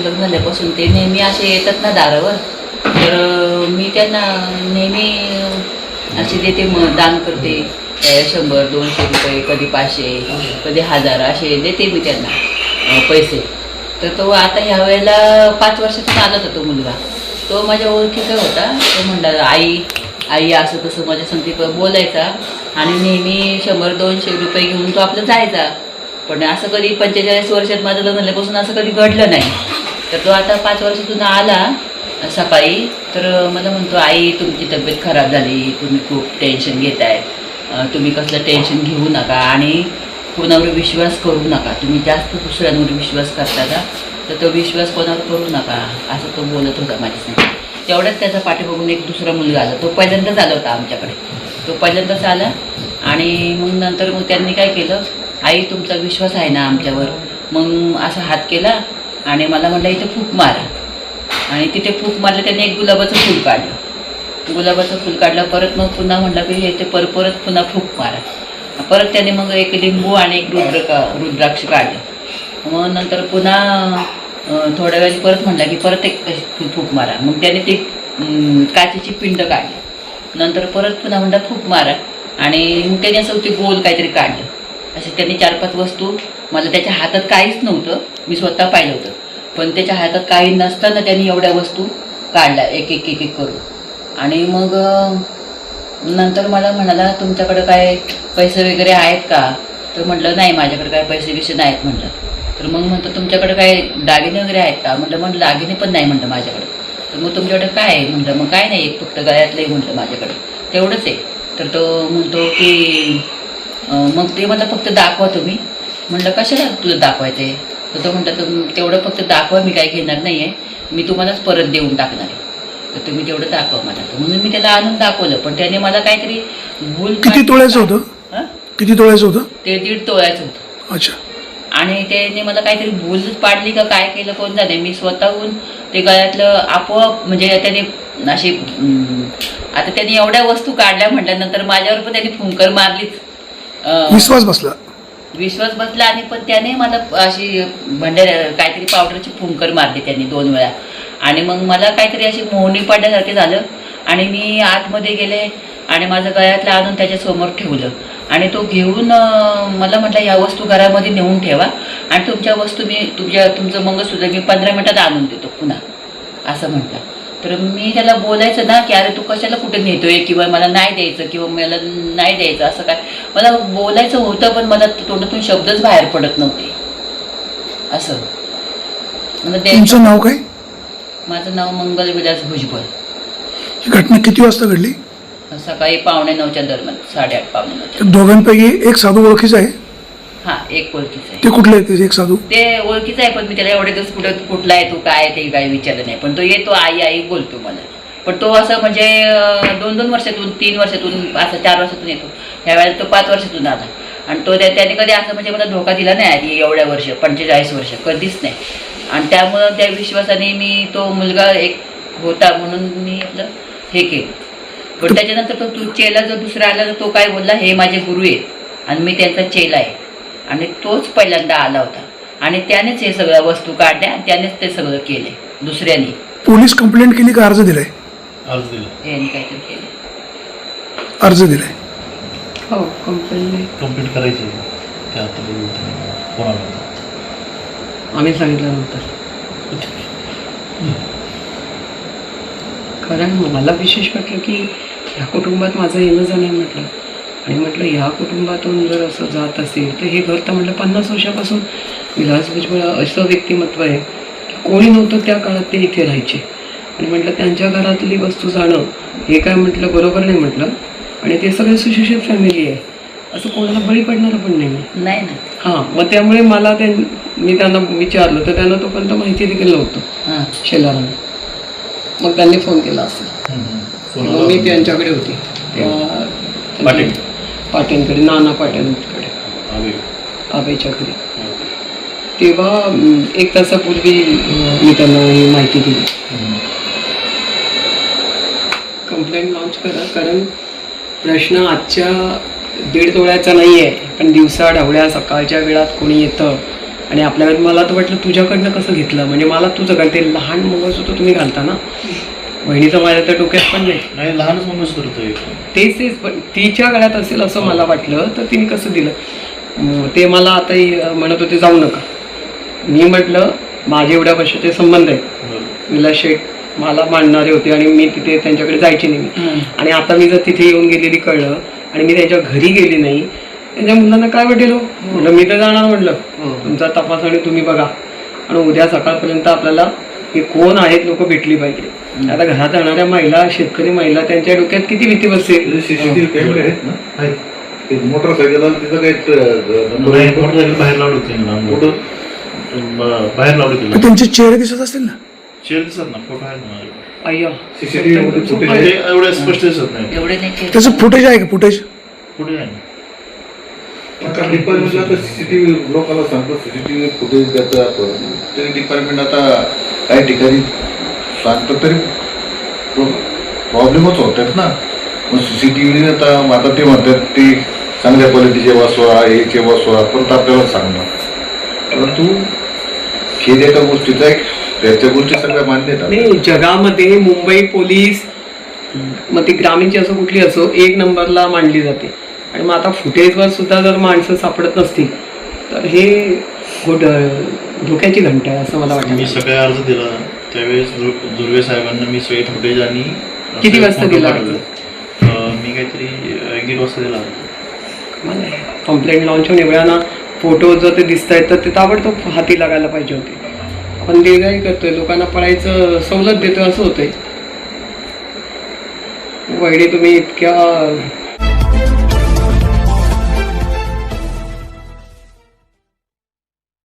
लग्न झाल्यापासून ते नेहमी असे येतात ना दारावर. तर मी त्यांना नेहमी असे देते मग दान करते. शंभर दोनशे रुपये कधी पाचशे कधी हजार असे देते मी त्यांना पैसे. तर तो आता ह्या वेळेला पाच वर्षाचा आला होता तो मुलगा. तो माझ्या ओळखीचा होता. तो म्हणला आई आई असं तसं माझ्या संगती बोलायचा. आणि नेहमी शंभर दोनशे रुपये घेऊन तो आपला जायचा. पण असं कधी पंचेचाळीस वर्षात माझं लग्न झाल्यापासून असं कधी घडलं नाही. तर तो आता पाच वर्षातून आला सकाळी. तर मला म्हणतो आई तुमची तब्येत खराब झाली. तुम्ही खूप टेन्शन घेत आहे तुम्ही कसलं टेन्शन घेऊ नका आणि कोणावर विश्वास करू नका. तुम्ही जास्त दुसऱ्यांवर विश्वास करता का? तर तो विश्वास कोणावर करू नका असं तो बोलत होता माझ्यासाठी तेवढ्याच त्याचा पाठी बघून एक दुसरा मुलगा आला. तो पहिल्यांदाच आला होता आमच्याकडे. तो पहिल्यांदाच आला आणि मग नंतर मग त्यांनी काय केलं? आई तुमचा विश्वास आहे ना आमच्यावर. मग असा हात केला आणि मला म्हटलं इथे फूक मार. आणि तिथे फूक मारलं त्याने एक गुलाबाचं फूल काढलं. गुलाबाचं फूल काढलं परत मग पुन्हा म्हटलं की हे ते पर परत पुन्हा फूक मारा. परत त्याने मग एक लिंबू आणि एक रुद्र का रुद्राक्ष काढलं. मग नंतर पुन्हा थोड्या वेळ परत म्हटलं की परत एक फूक मारा. मग त्याने ती काचेची पिंड काढली. नंतर परत पुन्हा म्हणलं फूक मारा. आणि मग त्याने असं ते गोल काहीतरी काढलं. असे त्यांनी चार पाच वस्तू मला त्याच्या हातात काहीच नव्हतं मी स्वतः पाहिलं होतं. पण त्याच्या हातात काही नसताना त्यांनी एवढ्या वस्तू काढल्या एक एक एक एक करून. आणि मग नंतर मला म्हणाला तुमच्याकडं काय पैसे वगैरे आहेत का? तर म्हटलं नाही माझ्याकडे काय पैसे बिसे नाहीत म्हटलं. तर मग म्हणतो तुमच्याकडे काय दागिने वगैरे आहेत का? म्हटलं म्हटलं दागिने पण नाही म्हटलं माझ्याकडे. तर मग तुमच्याकडे काय आहे? म्हटलं मग काय नाही एक फक्त गळ्यातलंही म्हटलं माझ्याकडे. तेवढंच आहे. तर तो म्हणतो की मग ते मला फक्त दाखवा तुम्ही. म्हटलं कशाला तुला दाखवायचं आहे तर तो म्हणतो तुम तेवढं फक्त दाखवा मी काय घेणार नाही आहे मी तुम्हालाच परत देऊन टाकणार आहे. तर तुम्ही तेवढं दाखवा मला. म्हणून मी त्याला आणून दाखवलं. पण त्याने मला काहीतरी भूल किती तोळ्याचं होतं? किती तोळ्याचं होतं? ते दीड तोळ्याचं होतं. अच्छा. आणि त्याने मला काहीतरी भूलच पाडली का काय केलं कोण जाणे. मी स्वतःहून ते गळ्यातलं आपोआप म्हणजे त्याने अशी आता त्यांनी एवढ्या वस्तू काढल्या म्हटल्यानंतर माझ्यावर पण त्यांनी फुंकर मारलीच. अं, विश्वास बसला. विश्वास बसला आणि पण त्याने मला अशी म्हणजे काहीतरी पावडरची फुंकर मारली त्यांनी दोन वेळा. आणि मग मला काहीतरी अशी मोहनी पडल्यासारखे झालं आणि मी आतमध्ये गेले आणि माझं गळ्यातलं आणून त्याच्यासमोर ठेवलं. आणि तो घेऊन अं, मला म्हटलं या वस्तू घरामध्ये नेऊन ठेवा आणि तुमच्या वस्तू मी तुमच्या तुमचं मंगळसूत्र मी पंधरा मिनिटात आणून देतो पुन्हा. असं म्हटलं. तर मी त्याला बोलायचं ना की अरे तू कशाला कुठे नेतोय? किंवा मला नाही द्यायचं किंवा मला नाही द्यायचं असं काय. मला बोलायचं होतं पण मला तोंडातून शब्दच बाहेर पडत नव्हते. असं. मला ते तुमचं नाव काय? माझं नाव मंगल विलास भुजबळ. ही घटना किती वाजता घडली? सकाळी पावणे नऊच्या दरम्यान साडेआठ पावणे त्या दोघांपैकी एक साधू ओळखीचा आहे? हां एक ओळखीचं आहे. ते कुठले आहेत ते एक साधू? ते ओळखीचं आहे पण मी त्याला एवढे दिवस कुठं कुठला आहे तू काय आहे ते काही विचारलं नाही. पण तो येतो आई आई बोलतो मला. पण तो असं म्हणजे दोन दोन वर्षातून तीन वर्षातून असं चार वर्षातून येतो. ह्यावेळेला तो पाच वर्षातून आला. आणि तो त्या- त्याने कधी असं म्हणजे मला धोका दिला नाही आधी एवढ्या वर्ष पंचेचाळीस वर्ष कधीच नाही. आणि त्यामुळं त्या विश्वासाने मी तो मुलगा एक होता म्हणून मी आपलं हे केलं. पण त्याच्यानंतर तो तू चेला जो दुसरा आला तर तो काय बोलला हे माझे गुरु आहेत आणि मी त्यांचा चेला आहे. आणि तोच पहिल्यांदा आला होता. आणि त्यानेच हे सगळ्या वस्तू काढल्या आणि त्यानेच ते सगळं केले. दुसऱ्याने. पोलीस कंप्लेंट केली का अर्ज दिलाय? अर्ज दिला यांनी काहीतरी केलं. अर्ज दिलाय. हो कंपनी कंप्लीट करायची आता बघू. आम्ही सांगितल्यानंतर. कारण मला विशेष वाटलं की ह्या कुटुंबात माझं येणं जाणं आहे म्हटलं. आणि म्हटलं ह्या कुटुंबातून जर असं जात असेल तर हे घर तर म्हटलं पन्नास वर्षापासून विलास भुजबळ असं व्यक्तिमत्व आहे. की कोणी नव्हतं त्या काळात ते इथे राहायचे. आणि म्हटलं त्यांच्या घरातली वस्तू जाणं हे काय म्हटलं बरोबर नाही म्हटलं. आणि ते सगळे सुशिक्षित फॅमिली आहे. असं कोणाला बळी पडणारं पण नाही. नाही ना. हां मग त्यामुळे मला त्यां मी त्यांना विचारलं तर त्यांना तोपर्यंत माहिती देखील नव्हतं हां. शेलारांना. मग त्यांनी फोन केला असेल मग मी. त्यांच्याकडे होती. तेव्हा पाटील. पाटीलकडे नाना. आबाईच्या घरी. तेव्हा एक तासापूर्वी मी त्यांना ही माहिती दिली. कंप्लेंट लॉन्च करा कारण प्रश्न आजच्या दीड तोळ्याचा नाही आहे पण दिवसा ढवळ्या सकाळच्या वेळात कोणी येतं. आणि आपल्या मला तर वाटलं तुझ्याकडनं कसं घेतलं? म्हणजे मला तुझं घाल ते लहान मंगळसूत्र तुम्ही घालता ना? बहिणीचं माझ्या तर डोक्यात पण नाही नाही लहानच होतं एक तेच तेच पण तिच्या गळ्यात असेल असं मला वाटलं तर तिने कसं दिलं? ते मला आता ही- म्हणत होते जाऊ नका. मी म्हटलं माझे एवढ्या वर्षाचे संबंध आहेत. विलास शेठ मला मांडणारे होते आणि मी तिथे त्यांच्याकडे जायचे नाही. आणि आता मी जर तिथे येऊन गेलेली कळलं आणि मी त्यांच्या घरी गेली नाही त्यांच्या मुलांना काय वाटेल हो? म्हटलं मी तर जाणार म्हटलं. हो. तुमचा तपास आणि तुम्ही बघा. आणि उद्या सकाळपर्यंत आपल्याला हे कोण आहेत लोक भेटली पाहिजे. आता घरात राहणाऱ्या महिला शेतकरी महिला त्यांच्या डोक्यात किती भीती बसते? मोटरसायकल तिथं काही मोटरसायकल बाहेर लावली होती बाहेर लावली होती. त्यांचे चेहरे दिसत असतील ना? चेअर दिसत ना फोटो आहे ना एवढे स्पष्ट दिसत नाही. एवढे नाही केलं. त्याचं फुटेज आहे का? फुटेज पुढे आहे. आता डिपार्टमेंटला आता सीसीटीव्ही लोकांना सांगतो सीसीटीव्ही फुटेज द्यायचं आपण तरी डिपार्टमेंट आता काही ठिकाणी सांगतं तरी प्रॉब्लेमच होत आहेत ना. मग सीसीटीव्ही आता आता ते म्हणतात ते चांगल्या क्वालिटीचे वाचवा याचे वाचवा परत आपल्याला सांगणार. परंतु खेद एका गोष्टीचा एक त्याच्या गोष्टी सगळ्या मान्य नाही जगामध्ये मुंबई पोलीस मग ती ग्रामीणची असो कुठली असो एक नंबरला मांडली जाते. आणि मग आता फुटेजवर सुद्धा जर माणसं सापडत नसतील तर हे धोक्याची घंटा आहे असं मला मी वाटतं सकाळी अर्ज दिला. त्यावेळेस दुर- दुर्वे साहेबांना मी सगळे फुटेज आणि किती वाजता दिला मी काहीतरी एक दीड वाजता दिला कंप्लेंट लॉन्च होऊन एवढ्या फोटो जर ते दिसत आहेत तर ते ताबडतोब हाती लागायला पाहिजे होते. आपण देगाई करतोय लोकांना पडायचं सवलत देतोय असं होतंय. वहिनी तुम्ही इतक्या